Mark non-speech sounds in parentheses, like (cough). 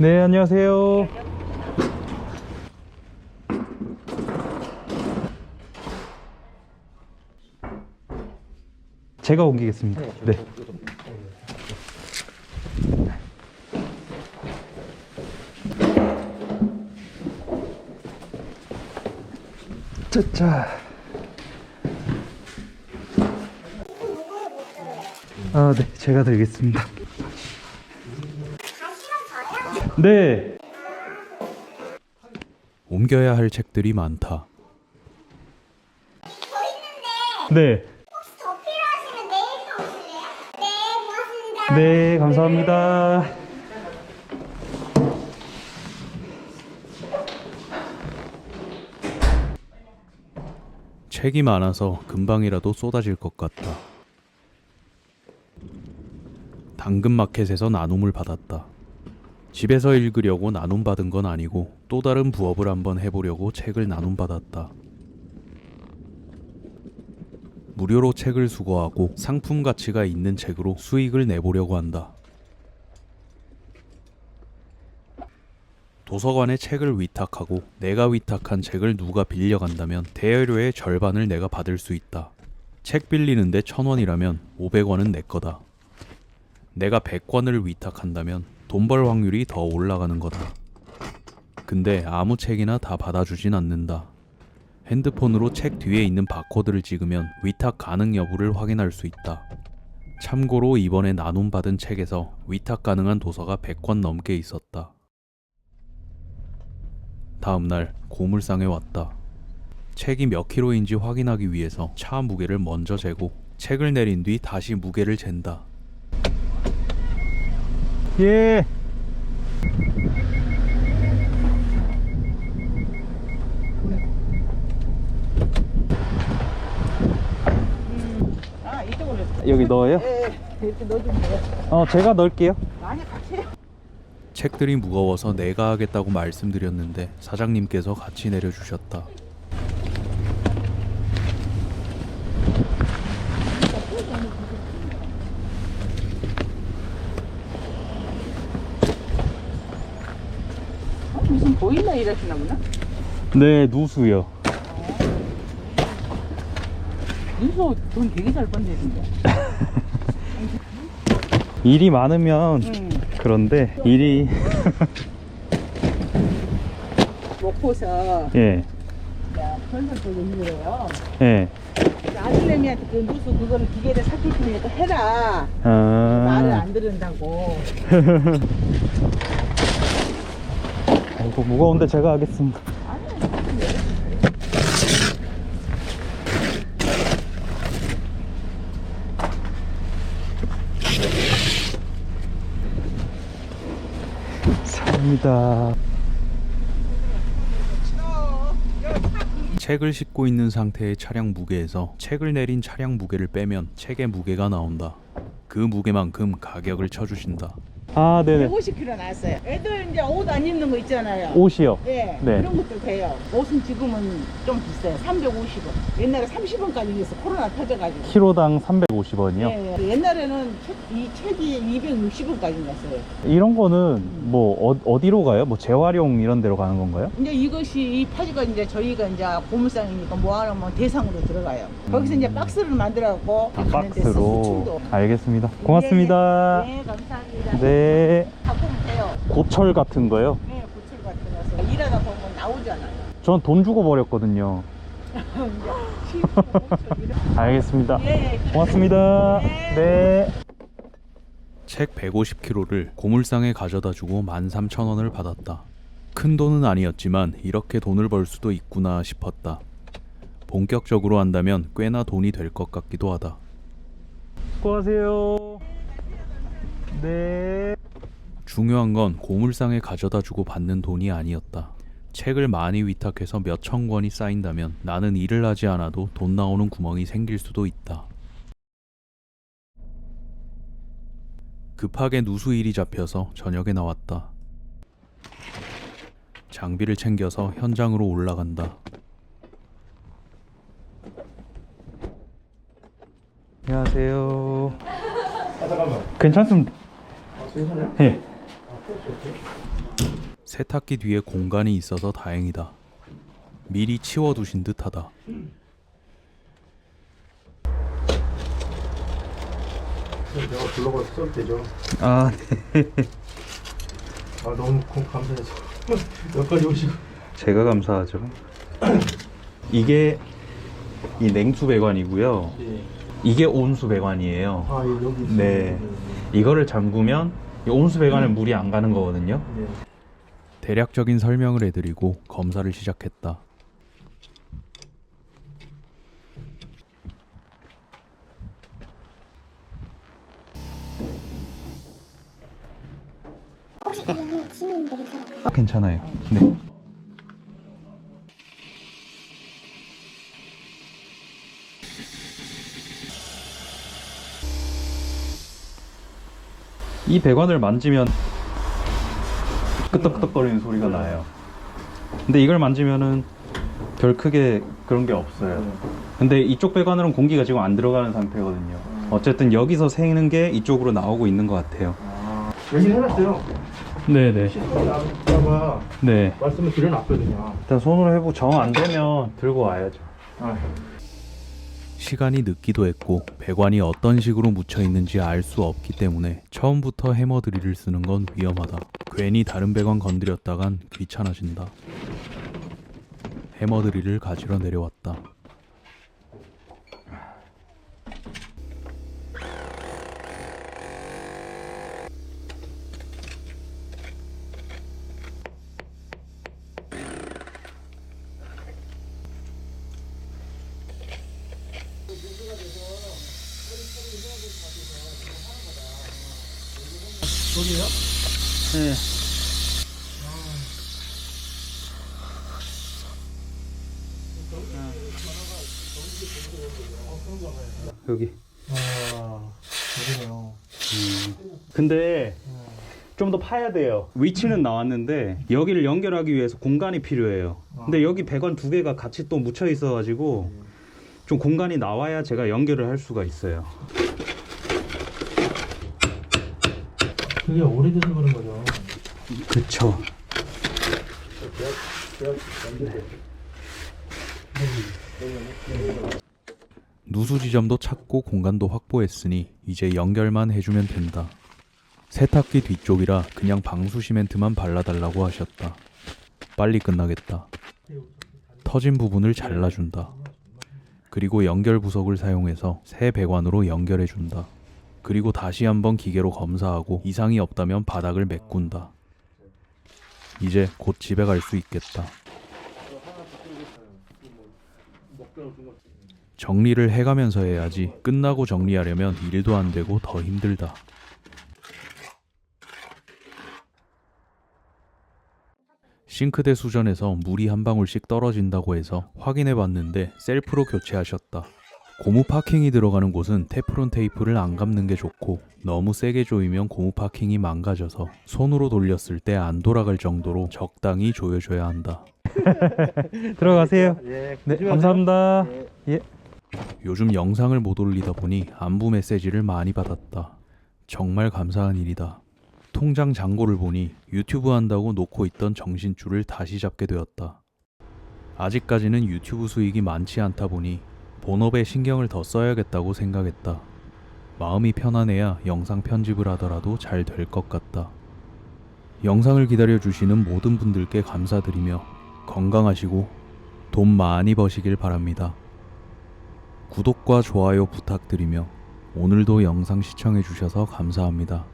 네, 안녕하세요. 제가 옮기겠습니다. 네. 짜짜. 아, 네, 제가 들겠습니다. 네. 옮겨야 할 책들이 많다. 네. 더 필요하시면 내일 오실래요? 네, 고맙습니다. 네, 감사합니다. 책이 많아서 금방이라도 쏟아질 것 같다. 당근마켓에서 나눔을 받았다. 집에서 읽으려고 나눔 받은 건 아니고 또 다른 부업을 한번 해보려고 책을 나눔 받았다. 무료로 책을 수거하고 상품 가치가 있는 책으로 수익을 내보려고 한다. 도서관에 책을 위탁하고 내가 위탁한 책을 누가 빌려간다면 대여료의 절반을 내가 받을 수 있다. 책 빌리는데 천 원이라면 500원은 내 거다. 내가 100권을 위탁한다면 돈 벌 확률이 더 올라가는 거다. 근데 아무 책이나 다 받아주진 않는다. 핸드폰으로 책 뒤에 있는 바코드를 찍으면 위탁 가능 여부를 확인할 수 있다. 참고로 이번에 나눔 받은 책에서 위탁 가능한 도서가 100권 넘게 있었다. 다음 날 고물상에 왔다. 책이 몇 킬로인지 확인하기 위해서 차 무게를 먼저 재고 책을 내린 뒤 다시 무게를 잰다. 예. 아, 이쪽으로. 여기 넣어요? 예, 이렇게 넣어주면 돼요. 어, 제가 넣을게요. 많이 같이. 책들이 무거워서 내가 하겠다고 말씀드렸는데 사장님께서 같이 내려주셨다. 어, 무슨 보일러 일하시나 보나? 네, 누수요. 윤서 돈 되게 잘 번지는데. (laughs) 일이 많으면 응. 그런데 일이 (laughs) 먹고서 예. 설명 쪽에 힘들어요. 예. 아들내미한테 그 누수 그거를 기계를 삭힐 테니까 해라. 말을 아. 안 들은다고. (laughs) 아이고 무거운데 제가 하겠습니다. 감사합니다. 책을 싣고 있는 상태의 차량 무게에서 책을 내린 차량 무게를 빼면 책의 무게가 나온다. 그 무게만큼 가격을 쳐주신다. 아, 네네. 150kg 나왔어요. 애들 이제 옷 안 입는 거 있잖아요. 옷이요. 예, 네. 그런 것도 돼요. 옷은 지금은 좀 비싸요. 350원. 옛날에 30원까지 있어. 코로나 터져가지고. 키로당 350원이요. 예, 예. 옛날에는 책, 이 책이 260원까지 났어요. 이런 거는 뭐 어, 디로 가요? 뭐 재활용 이런 데로 가는 건가요? 이제 이것이 이 파지가 이제 저희가 이제 고물상이니까 뭐하면 대상으로 들어가요. 거기서 이제 박스를 만들어갖고 아, 가는 데서 박스로. 수출도. 알겠습니다. 고맙습니다. 네, 감사합니다. 네. 오면 돼요. 고철 같은 거요? 네, 고철 같은 거서 일하다 보면 나오잖아요. 전 돈 주고 버렸거든요. (laughs) 알겠습니다. 예, 예. 고맙습니다. 네. 책 150kg를 고물상에 가져다 주고 13,000원을 받았다. 큰 돈은 아니었지만 이렇게 돈을 벌 수도 있구나 싶었다. 본격적으로 한다면 꽤나 돈이 될 것 같기도 하다. 수고하세요. 네. 중요한 건 고물상에 가져다 주고 받는 돈이 아니었다. 책을 많이 위탁해서 몇천 권이 쌓인다면 나는 일을 하지 않아도 돈 나오는 구멍이 생길 수도 있다. 급하게 누수일이 잡혀서 저녁에 나왔다. 장비를 챙겨서 현장으로 올라간다. 안녕하세요. 괜찮습니다. 예. 세탁기 뒤에 공간이 있어서 다행이다. 미리 치워두신 듯하다. 내가 불러가서 써도 되죠. 아, 아 너무 고- 감사해서 (laughs) 여기까지 오시고. 제가 감사하죠. 이게 이 냉수 배관이고요. 예. 이게 온수 배관이에요. 아 예, 여기 있어요. 네. 이거를 잠그면 이 온수 배관에 물이 안 가는 거거든요. 네. 대략적인 설명을 해드리고 검사를 시작했다. 혹시 그러면 지민 내리세요. 아, 괜찮아요. 네. 이 배관을 만지면 끄떡끄떡거리는 소리가 나요. 근데 이걸 만지면은 별 크게 그런 게 없어요. 근데 이쪽 배관으로는 공기가 지금 안 들어가는 상태거든요. 어쨌든 여기서 새는 게 이쪽으로 나오고 있는 것 같아요. 아 여기 해놨어요. 네네. 시스템 나가다가 네. 말씀을 드려놨거든요. 일단 손으로 해보고 정 안 되면 들고 와야죠. 아, 시간이 늦기도 했고 배관이 어떤 식으로 묻혀 있는지 알 수 없기 때문에 처음부터 해머 드릴을 쓰는 건 위험하다. 괜히 다른 배관 건드렸다간 귀찮아진다. 해머 드릴을 가지러 내려왔다. 네. 여기. 아 여기네요. 근데 좀 더 파야 돼요. 위치는 나왔는데 여기를 연결하기 위해서 공간이 필요해요. 근데 여기 배관 두 개가 같이 또 묻혀 있어가지고 좀 공간이 나와야 제가 연결을 할 수가 있어요. 그게 오래돼서 그런 거죠. 그쵸. 누수 지점도 찾고 공간도 확보했으니 이제 연결만 해주면 된다. 세탁기 뒤쪽이라 그냥 방수 시멘트만 발라달라고 하셨다. 빨리 끝나겠다. 터진 부분을 잘라준다. 그리고 연결 부석을 사용해서 새 배관으로 연결해준다. 그리고 다시 한번 기계로 검사하고 이상이 없다면 바닥을 메꾼다. 이제 곧 집에 갈 수 있겠다. 정리를 해가면서 해야지 끝나고 정리하려면 일도 안 되고 더 힘들다. 싱크대 수전에서 물이 한 방울씩 떨어진다고 해서 확인해 봤는데 셀프로 교체하셨다. 고무 파킹이 들어가는 곳은 테프론 테이프를 안 감는 게 좋고 너무 세게 조이면 고무 파킹이 망가져서 손으로 돌렸을 때 안 돌아갈 정도로 적당히 조여줘야 한다. (laughs) 들어가세요. 예. 네, 감사합니다. 예. 요즘 영상을 못 올리다 보니 안부 메시지를 많이 받았다. 정말 감사한 일이다. 통장 잔고를 보니 유튜브 한다고 놓고 있던 정신줄을 다시 잡게 되었다. 아직까지는 유튜브 수익이 많지 않다 보니 본업에 신경을 더 써야겠다고 생각했다. 마음이 편안해야 영상 편집을 하더라도 잘 될 것 같다. 영상을 기다려주시는 모든 분들께 감사드리며 건강하시고 돈 많이 버시길 바랍니다. 구독과 좋아요 부탁드리며 오늘도 영상 시청해주셔서 감사합니다.